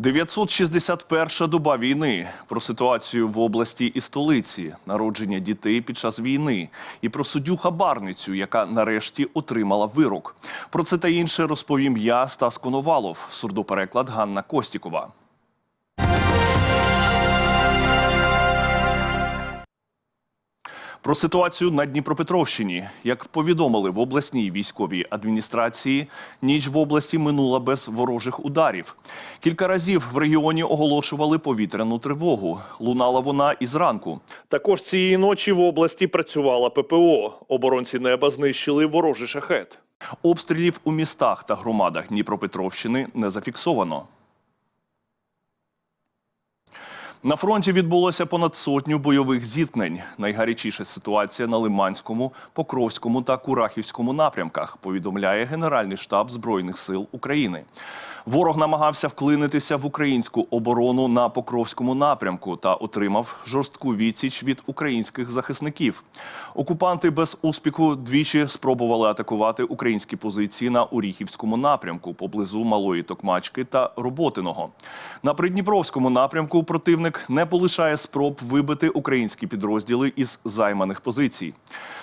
961 доба війни про ситуацію в області і столиці, народження дітей під час війни і про суддю хабарницю, яка нарешті отримала вирок. Про це та інше розповім я, Стас Коновалов, сурдопереклад Ганна Костікова. Про ситуацію на Дніпропетровщині, як повідомили в обласній військовій адміністрації, ніч в області минула без ворожих ударів. Кілька разів в регіоні оголошували повітряну тривогу. Лунала вона і зранку. Також цієї ночі в області працювала ППО. Оборонці неба знищили ворожий шахет. Обстрілів у містах та громадах Дніпропетровщини не зафіксовано. На фронті відбулося понад сотню бойових зіткнень. Найгарячіша ситуація на Лиманському, Покровському та Курахівському напрямках, повідомляє Генеральний штаб Збройних сил України. Ворог намагався вклинитися в українську оборону на Покровському напрямку та отримав жорстку відсіч від українських захисників. Окупанти без успіху двічі спробували атакувати українські позиції на Оріхівському напрямку поблизу Малої Токмачки та Роботиного. На Придніпровському напрямку противник не полишає спроб вибити українські підрозділи із займаних позицій.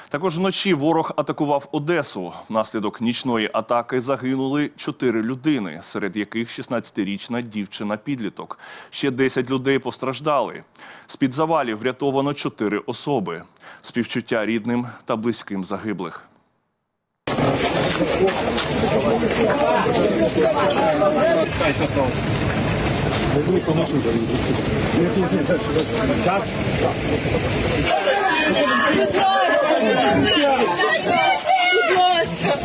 Також вночі ворог атакував Одесу. Внаслідок нічної атаки загинули чотири людини, серед яких 16-річна дівчина-підліток. Ще 10 людей постраждали. З-під завалів врятовано чотири особи. Співчуття рідним та близьким загиблих. Возьми помощник. Нет, нет, нет, сейчас. Будь ласка.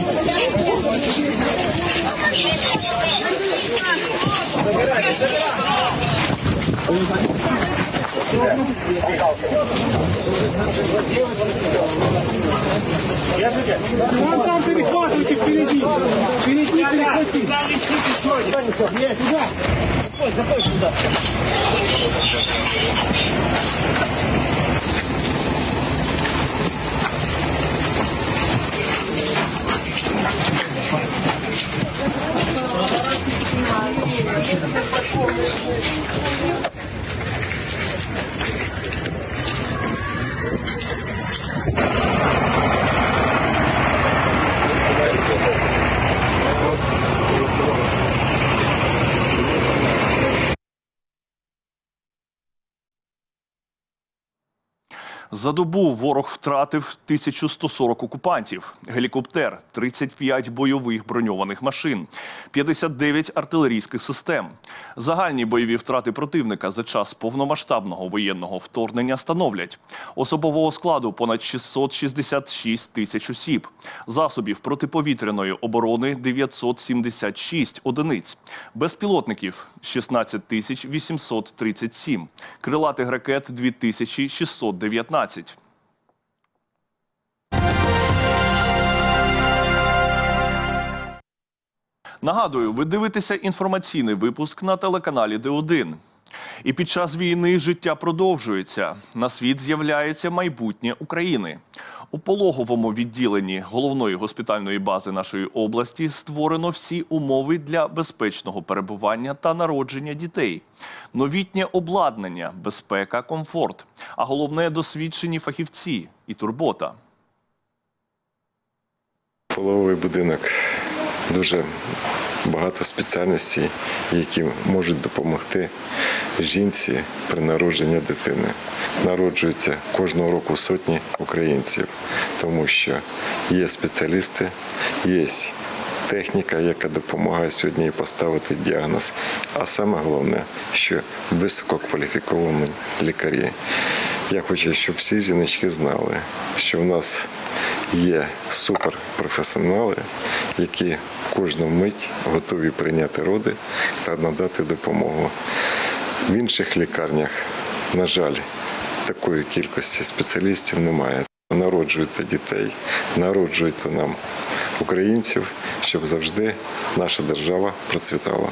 Забирай, забирай. Вон там перехватывайте впереди. Перед ним перехватите. Сюда, сюда, сюда. สวัสดี За добу ворог втратив 1140 окупантів, гелікоптер, 35 бойових броньованих машин, 59 артилерійських систем. Загальні бойові втрати противника за час повномасштабного воєнного вторгнення становлять особового складу понад 666 тисяч осіб, засобів протиповітряної оборони 976 одиниць, безпілотників 16 тисяч 837, крилатих ракет 2619. Нагадую, ви дивитеся інформаційний випуск на телеканалі Д1. І під час війни життя продовжується. На світ з'являється майбутнє України. У пологовому відділенні головної госпітальної бази нашої області створено всі умови для безпечного перебування та народження дітей, новітнє обладнання, безпека, комфорт, а головне досвідчені фахівці і турбота. Пологовий будинок дуже багато спеціальностей, які можуть допомогти жінці при народженні дитини. Народжуються кожного року сотні українців, тому що є спеціалісти, є техніка, яка допомагає сьогодні поставити діагноз. А саме головне, що висококваліфіковані лікарі. Я хочу, щоб всі жіночки знали, що в нас є суперпрофесіонали, які в кожну мить готові прийняти роди та надати допомогу. В інших лікарнях, на жаль, такої кількості спеціалістів немає. Народжуйте дітей, народжуйте нам українців, щоб завжди наша держава процвітала.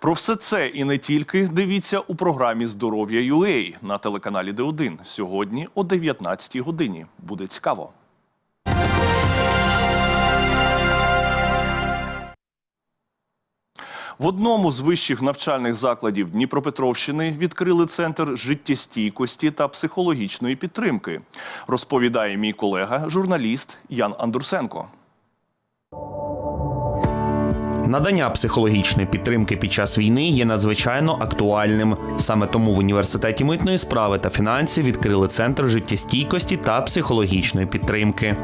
Про все це і не тільки дивіться у програмі Здоров'я UA на телеканалі Д1 сьогодні о 19-й годині. Буде цікаво. В одному з вищих навчальних закладів Дніпропетровщини відкрили центр життєстійкості та психологічної підтримки. Розповідає мій колега, журналіст Ян Андурсенко. Надання психологічної підтримки під час війни є надзвичайно актуальним. Саме тому в університеті митної справи та фінансів відкрили центр життєстійкості та психологічної підтримки.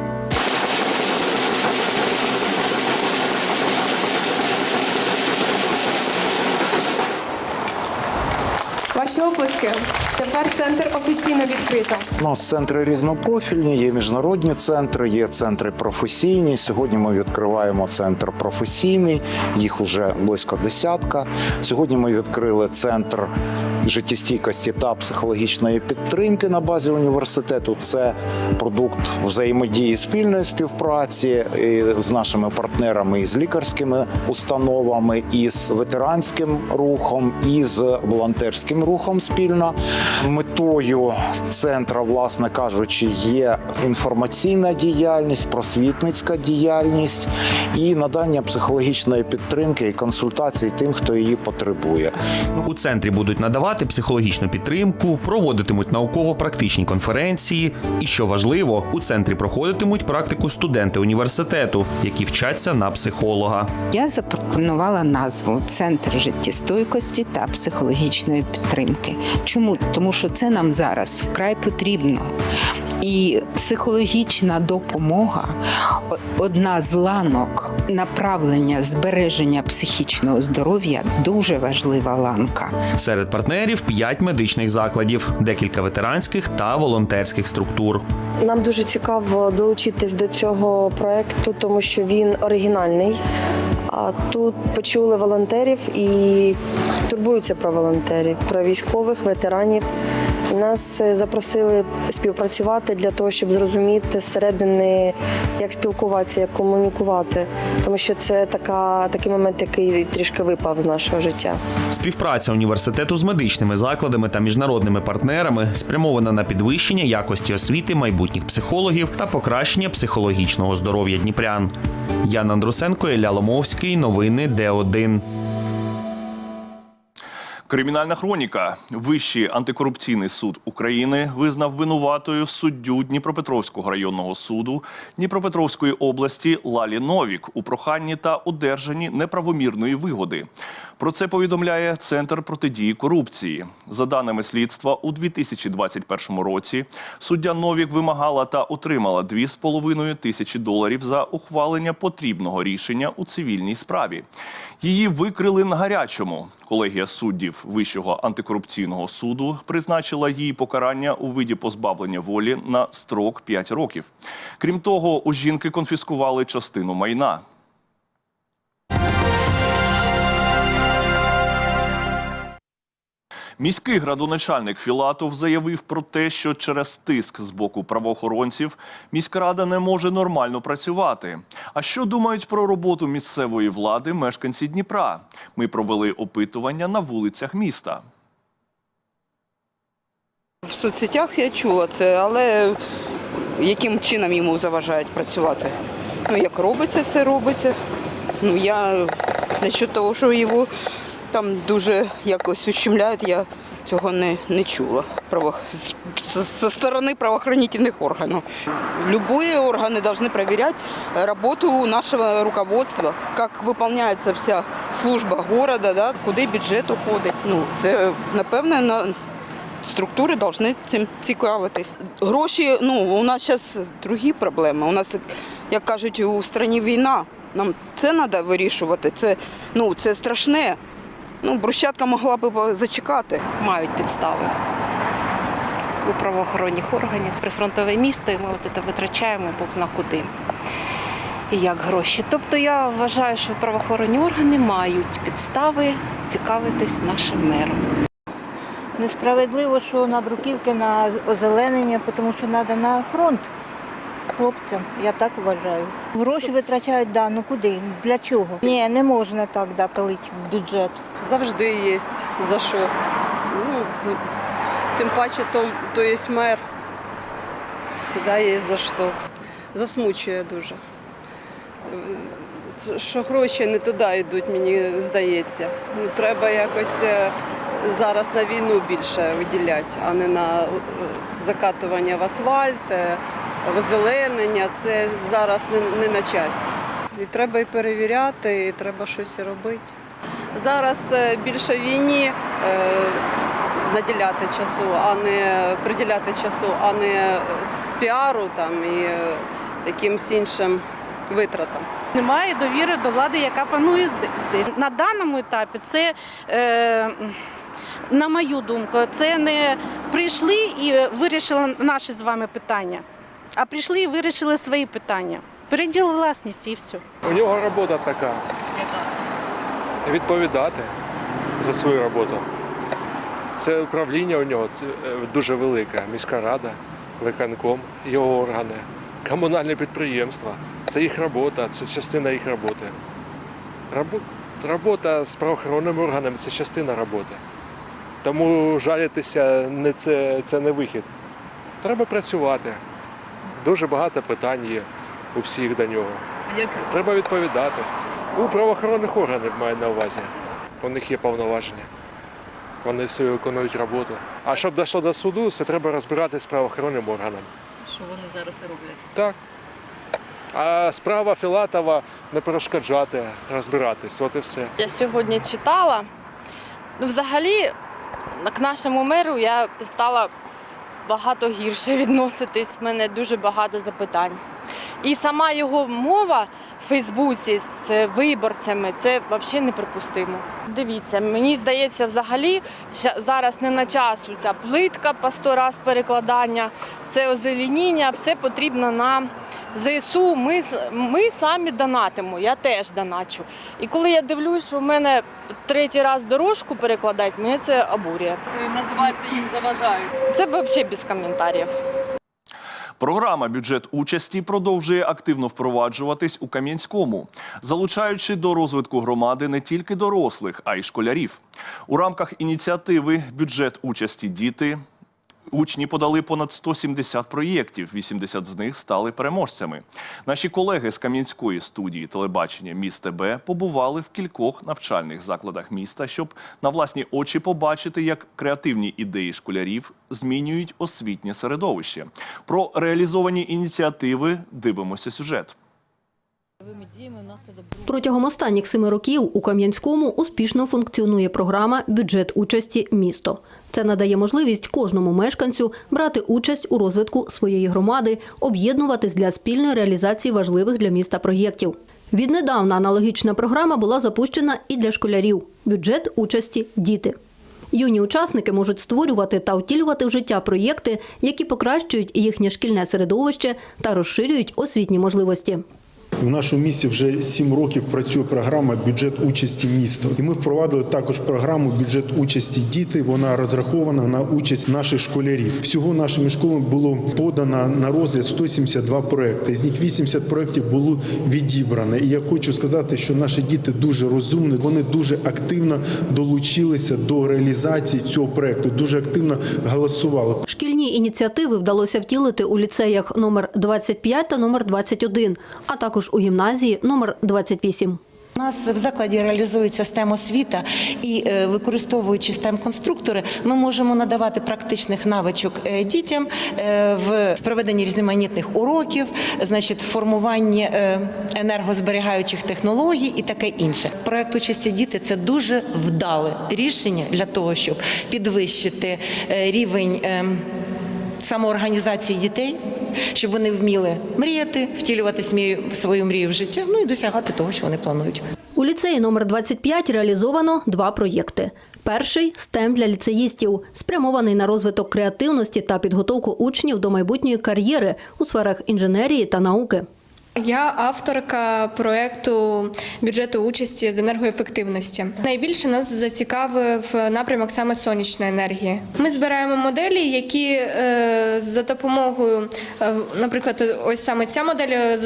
Ваші оплески. Тепер центр офіційно відкрито. У нас центри різнопрофільні, є міжнародні центри, є центри професійні. Сьогодні ми відкриваємо центр професійний, їх уже близько десятка. Сьогодні ми відкрили центр життєстійкості та психологічної підтримки на базі університету. Це продукт взаємодії спільної співпраці з нашими партнерами із лікарськими установами, із ветеранським рухом, і з волонтерським рухом спільно. Метою центра, власне кажучи, є інформаційна діяльність, просвітницька діяльність і надання психологічної підтримки і консультацій тим, хто її потребує. У центрі будуть надавати психологічну підтримку, проводитимуть науково-практичні конференції. І що важливо, у центрі проходитимуть практику студенти університету, які вчаться на психолога. Я запропонувала назву Центр життєстойкості та психологічної підтримки. Чому? Тому що це нам зараз вкрай потрібно. І психологічна допомога одна з ланок направлення збереження психічного здоров'я дуже важлива ланка. Серед партнерів п'ять медичних закладів, декілька ветеранських та волонтерських структур. Нам дуже цікаво долучитись до цього проекту, тому що він оригінальний. А тут почули волонтерів і турбуються про волонтерів, про військових, ветеранів. Нас е, запросили співпрацювати для того, щоб зрозуміти зсередини, як спілкуватися, як комунікувати, тому що це така, такий момент, який трішки випав з нашого життя. Співпраця університету з медичними закладами та міжнародними партнерами спрямована на підвищення якості освіти майбутніх психологів та покращення психологічного здоров'я дніпрян. Ян Андрусенко, Ілля Ломовський. Новини Д1. Кримінальна хроніка. Вищий антикорупційний суд України визнав винуватою суддю Дніпропетровського районного суду Дніпропетровської області Лалі Новік у проханні та одержанні неправомірної вигоди. Про це повідомляє Центр протидії корупції. За даними слідства, у 2021 році суддя Новік вимагала та отримала 2,5 тисячі доларів за ухвалення потрібного рішення у цивільній справі. Її викрили на гарячому. Колегія суддів Вищого антикорупційного суду призначила їй покарання у виді позбавлення волі на строк 5 років. Крім того, у жінки конфіскували частину майна. Міський градоначальник Філатов заявив про те, що через тиск з боку правоохоронців міськрада не може нормально працювати. А що думають про роботу місцевої влади мешканці Дніпра? Ми провели опитування на вулицях міста. В соцсетях я чула це, але яким чином йому заважають працювати? Ну, як робиться, все робиться. Ну, я насчет того, що його там дуже якось ущемляють, я цього не, не чула право, з, з, зі сторони правоохранительних органів. Любые органи должны проверять работу нашего руководства, как выполняется вся служба города, да, куди бюджет уходить. Ну, це, напевне, на, структури повинні цим цікавитись. Гроші, ну, у нас зараз другі проблеми. У нас, як кажуть, у країні війна. Нам це треба вирішувати. Це, ну, це страшне. Ну, брусчатка могла б зачекати. мають підстави у правоохоронних органів. Прифронтове місто, і ми от це витрачаємо Бог зна куди. І як гроші. Тобто я вважаю, що правоохоронні органи мають підстави цікавитись нашим мером. Несправедливо, що на бруківки на озеленення, тому що треба на фронт хлопцям, я так вважаю. Гроші витрачають, да, ну куди? Для чого? Ні, не можна так да, пилити в бюджет. Завжди є за що. Ну, тим паче, то, то є мер. Завжди є за що. Засмучує дуже. що гроші не туди йдуть, мені здається. Ну, треба якось е, зараз на війну більше виділяти, а не на е, закатування в асфальт, е, озеленення. Це зараз не, не на часі. І треба і перевіряти, і треба щось робити. Зараз е, більше війні е, наділяти часу, а не приділяти часу, а не піару там і е, якимсь іншим витратам. Немає довіри до влади, яка панує здесь. На даному етапі це, е, на мою думку, це не прийшли і вирішили наші з вами питання, а прийшли і вирішили свої питання. Переділ власності і все. У нього робота така. Відповідати за свою роботу. Це управління у нього це е, дуже велике. Міська рада, виконком, його органи, комунальне підприємство. Це їх робота, це частина їх роботи. Робота з правоохоронними органами це частина роботи. Тому жалітися не це, це не вихід. Треба працювати. Дуже багато питань є у всіх до нього. Треба відповідати. У правоохоронних органів маю на увазі. У них є повноваження. Вони всі виконують роботу. А щоб дійшло до суду, це треба розбиратися з правоохоронним органом. Що вони зараз роблять? Так. А справа Філатова не перешкоджати, розбиратись. От і все. Я сьогодні читала. Ну, взагалі, к нашому меру я стала багато гірше відноситись. У мене дуже багато запитань. І сама його мова Фейсбуці з виборцями це взагалі неприпустимо. Дивіться, мені здається, взагалі зараз не на часу ця плитка по сто раз перекладання, це озеленіння, все потрібно на ЗСУ. Ми, ми самі донатимо, я теж доначу. І коли я дивлюсь, що в мене третій раз дорожку перекладають, мене це обурює. Називається їм заважають. Це взагалі без коментарів. Програма бюджет участі продовжує активно впроваджуватись у Кам'янському, залучаючи до розвитку громади не тільки дорослих, а й школярів. У рамках ініціативи Бюджет участі діти. Учні подали понад 170 проєктів, 80 з них стали переможцями. Наші колеги з Кам'янської студії телебачення Міст ТБ побували в кількох навчальних закладах міста, щоб на власні очі побачити, як креативні ідеї школярів змінюють освітнє середовище. Про реалізовані ініціативи дивимося сюжет. Протягом останніх семи років у Кам'янському успішно функціонує програма Бюджет участі місто. Це надає можливість кожному мешканцю брати участь у розвитку своєї громади, об'єднуватись для спільної реалізації важливих для міста проєктів. Віднедавна аналогічна програма була запущена і для школярів бюджет участі діти. Юні учасники можуть створювати та втілювати в життя проєкти, які покращують їхнє шкільне середовище та розширюють освітні можливості. В нашому місті вже сім років працює програма бюджет участі місто. І ми впровадили також програму бюджет участі діти. Вона розрахована на участь наших школярів. Всього нашими школами було подано на розгляд 172 проекти. З них 80 проєктів було відібрано. І я хочу сказати, що наші діти дуже розумні. Вони дуже активно долучилися до реалізації цього проекту. Дуже активно голосували. Шкільні ініціативи вдалося втілити у ліцеях номер 25 та номер 21, а також у гімназії номер 28. У нас в закладі реалізується STEM освіта і е, використовуючи STEM конструктори, ми можемо надавати практичних навичок е, дітям е, в проведенні різноманітних уроків, значить, формуванні енергозберігаючих технологій і таке інше. Проект участі діти це дуже вдале рішення для того, щоб підвищити рівень. Самоорганізації дітей, щоб вони вміли мріяти, втілювати свою мрію в життя, ну і досягати того, що вони планують. У ліцеї номер 25 реалізовано два проєкти. Перший STEM для ліцеїстів, спрямований на розвиток креативності та підготовку учнів до майбутньої кар'єри у сферах інженерії та науки. Я авторка проекту бюджету участі з енергоефективності. Найбільше нас зацікавив напрямок саме сонячної енергії. Ми збираємо моделі, які е, за допомогою, е, наприклад, ось саме ця модель е,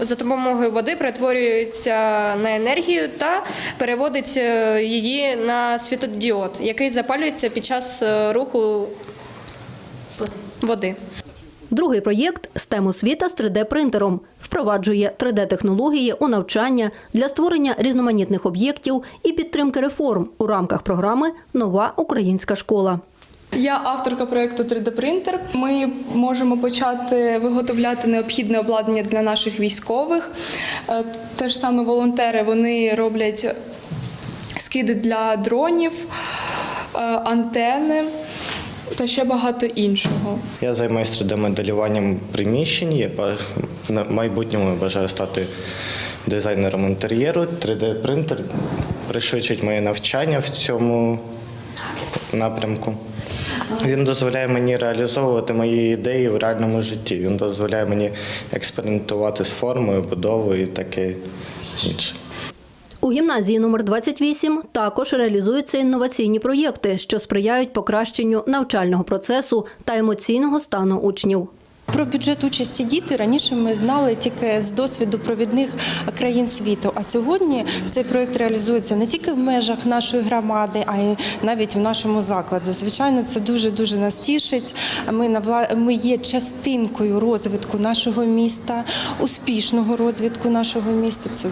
за допомогою води перетворюється на енергію та переводить її на світодіод, який запалюється під час руху води. Другий проєкт STEM освіта з 3D-принтером. В впроваджує 3D-технології у навчання для створення різноманітних об'єктів і підтримки реформ у рамках програми Нова українська школа. Я авторка проєкту 3D-принтер. Ми можемо почати виготовляти необхідне обладнання для наших військових. Е, Те ж саме волонтери вони роблять скиди для дронів, е, антени та ще багато іншого. Я займаюся 3D-моделюванням приміщень. Я на майбутньому бажаю стати дизайнером інтер'єру. 3D-принтер пришвидшить моє навчання в цьому напрямку. Він дозволяє мені реалізовувати мої ідеї в реальному житті. Він дозволяє мені експериментувати з формою, будовою і таке інше. У гімназії номер 28 також реалізуються інноваційні проєкти, що сприяють покращенню навчального процесу та емоційного стану учнів. Про бюджет участі діти раніше ми знали тільки з досвіду провідних країн світу. А сьогодні цей проект реалізується не тільки в межах нашої громади, а й навіть в нашому закладу. Звичайно, це дуже дуже нас тішить. Ми навла- ми є частинкою розвитку нашого міста, успішного розвитку нашого міста. Це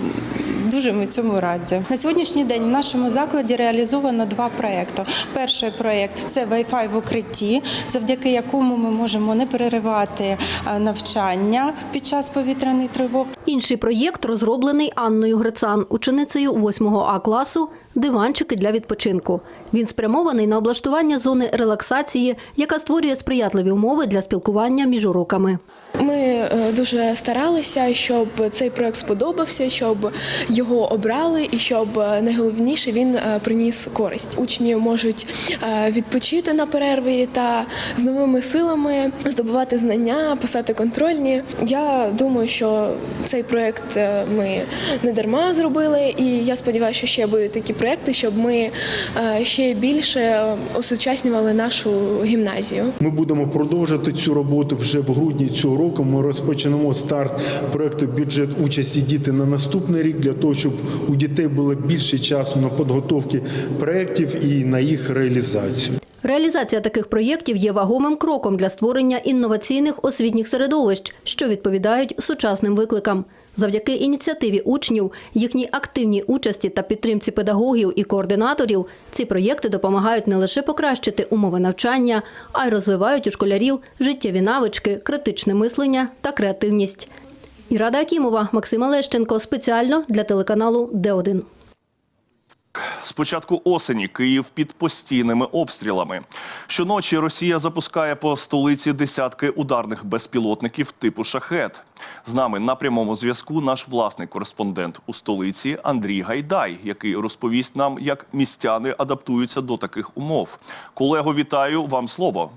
дуже ми цьому раді. На сьогоднішній день в нашому закладі реалізовано два проекти. Перший проект це Wi-Fi в укритті, завдяки якому ми можемо не переривати е, навчання під час повітряних тривог. Інший проєкт розроблений Анною Грицан, ученицею 8 А класу диванчики для відпочинку. Він спрямований на облаштування зони релаксації, яка створює сприятливі умови для спілкування між уроками. Ми е, дуже старалися, щоб цей проект сподобався, щоб його обрали, і щоб е, найголовніше він е, приніс користь. Учні можуть відпочити на перерві та з новими силами здобувати знання, писати контрольні. Я думаю, що цей проект ми не дарма зробили, і я сподіваюся, що ще будуть такі проекти, щоб ми е, ще більше осучаснювали нашу гімназію. Ми будемо продовжувати цю роботу вже в грудні цього року. Ми розпочнемо старт проекту бюджет участі діти на наступний рік для того, щоб у дітей було більше часу на підготовки проєктів і на їх реалізацію. Реалізація таких проєктів є вагомим кроком для створення інноваційних освітніх середовищ, що відповідають сучасним викликам. Завдяки ініціативі учнів, їхній активній участі та підтримці педагогів і координаторів ці проєкти допомагають не лише покращити умови навчання, а й розвивають у школярів життєві навички, критичне мислення та креативність. Ірада Акімова, Максима Лещенко спеціально для телеканалу Д1. З початку осені Київ під постійними обстрілами. Щоночі Росія запускає по столиці десятки ударних безпілотників типу шахет. З нами на прямому зв'язку наш власний кореспондент у столиці Андрій Гайдай, який розповість нам, як містяни адаптуються до таких умов. Колего, вітаю вам слово.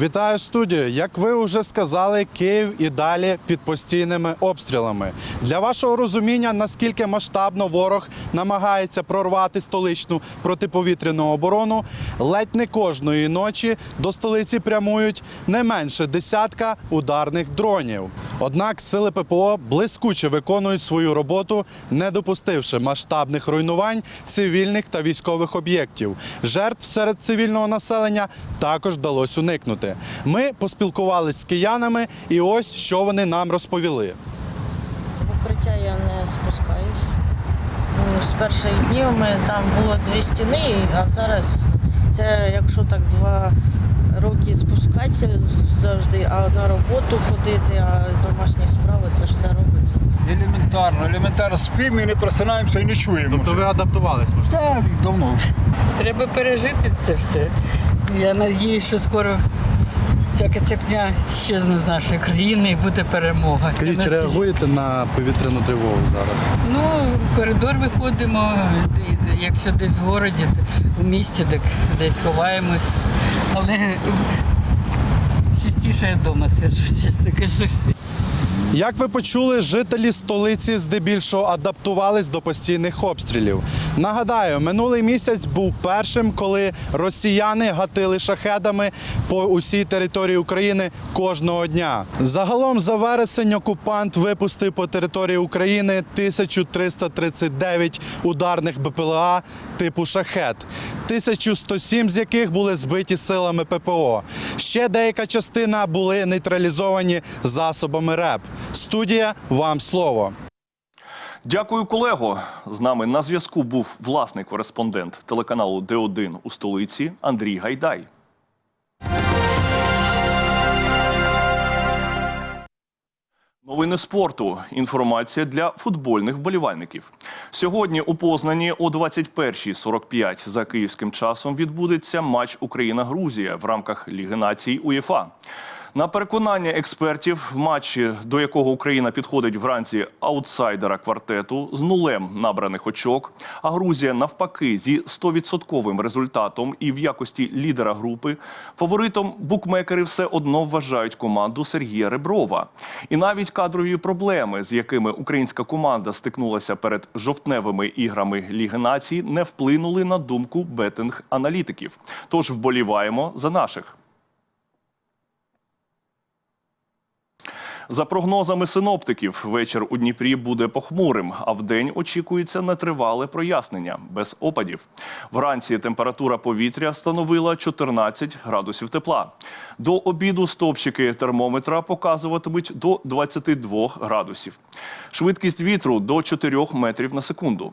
Вітаю студію. Як ви вже сказали, Київ і далі під постійними обстрілами. Для вашого розуміння, наскільки масштабно ворог намагається прорвати столичну протиповітряну оборону, ледь не кожної ночі до столиці прямують не менше десятка ударних дронів. Однак сили ППО блискуче виконують свою роботу, не допустивши масштабних руйнувань цивільних та військових об'єктів. Жертв серед цивільного населення також вдалося уникнути. Ми поспілкувалися з киянами, і ось що вони нам розповіли. В укриття я не спускаюсь. Ну, З перших днів ми там було дві стіни, а зараз це якщо так два роки спускатися завжди, а на роботу ходити, а домашні справи це ж все робиться. Елементарно, елементарно спимо і не просинаємося і не чуємо. Тобто ви адаптувались? Так, давно вже. Треба пережити це все. Я надіюсь, що скоро ця кацепня щезне з нашої країни і буде перемога. Скажіть, чи реагуєте на повітряну тривогу зараз? Ну, в коридор виходимо, якщо десь в городі, в місті, так десь ховаємось. Але частіше я вдома сиджу, чесно кажу. Як ви почули, жителі столиці здебільшого адаптувались до постійних обстрілів. Нагадаю, минулий місяць був першим, коли росіяни гатили шахедами по усій території України кожного дня. Загалом за вересень окупант випустив по території України 1339 ударних БПЛА типу шахет, 1107 з яких були збиті силами ППО. Ще деяка частина були нейтралізовані засобами РЕП. Студія, вам слово. Дякую, колего. З нами на зв'язку був власний кореспондент телеканалу Д1 у столиці Андрій Гайдай. Новини спорту. Інформація для футбольних вболівальників. Сьогодні у Познані о 21.45 за київським часом відбудеться матч Україна-Грузія в рамках Ліги націй УЄФА. На переконання експертів, в матчі, до якого Україна підходить вранці аутсайдера квартету з нулем набраних очок, а Грузія навпаки зі 100% результатом і в якості лідера групи, фаворитом букмекери все одно вважають команду Сергія Реброва. І навіть кадрові проблеми, з якими українська команда стикнулася перед жовтневими іграми Ліги націй, не вплинули на думку бетинг-аналітиків. Тож вболіваємо за наших. За прогнозами синоптиків, вечір у Дніпрі буде похмурим, а вдень очікується нетривале прояснення без опадів. Вранці температура повітря становила 14 градусів тепла. До обіду стопчики термометра показуватимуть до 22 градусів. Швидкість вітру до 4 метрів на секунду.